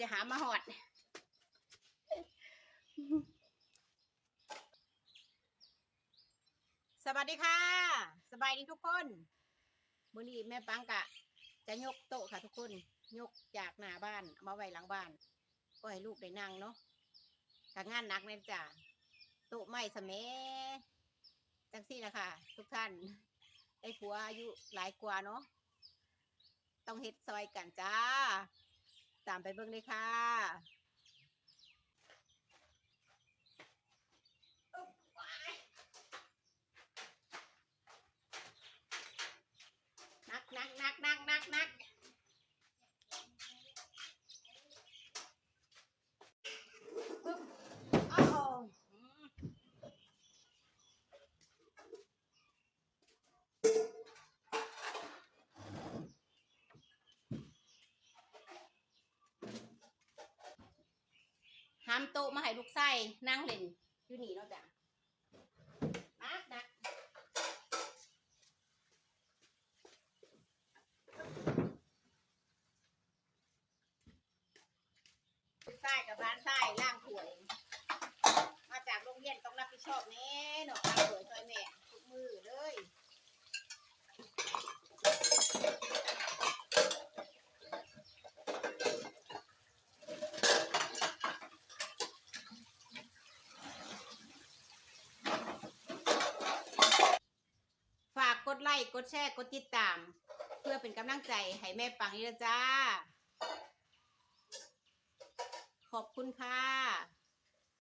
จะหามาหอด สวัสดีค่ะ สบายดีทุกคนมื้อนี้แม่ปังกะ จะยกโต๊ะค่ะทุกคน ยกจากหน้าบ้านมาไว้หลังบ้าน ก็ให้ลูกได้นั่งเนาะกางานหนักเลยจ้ะโต๊ะไม้สะเมจังสี่นะคะ ทุกท่านได้ผัวอายุหลายกว่าเนาะต้องเฮ็ดซอยกันจ้า ตามไปเบิ่งเลยค่ะนักนักนักนักนักนักปึ๊บโอ้โหอืมหามโต๊ะมาให้ลูกไส้นั่งเล่นอยู่นี่เนาะจ้ะนักนักไส้กับร้านไส้ล่างถ้วย มาจากโรงเรียนต้องรับผิดชอบแน่เนาะล้างถ้วยช่วยแม่ทุกมือเลย ฝากก ดไลค์กดแชร์กดติดตาม เพื่อเป็นกำลังใจให้แม่ปังนี่ละจ้า ขอบคุณค่ะ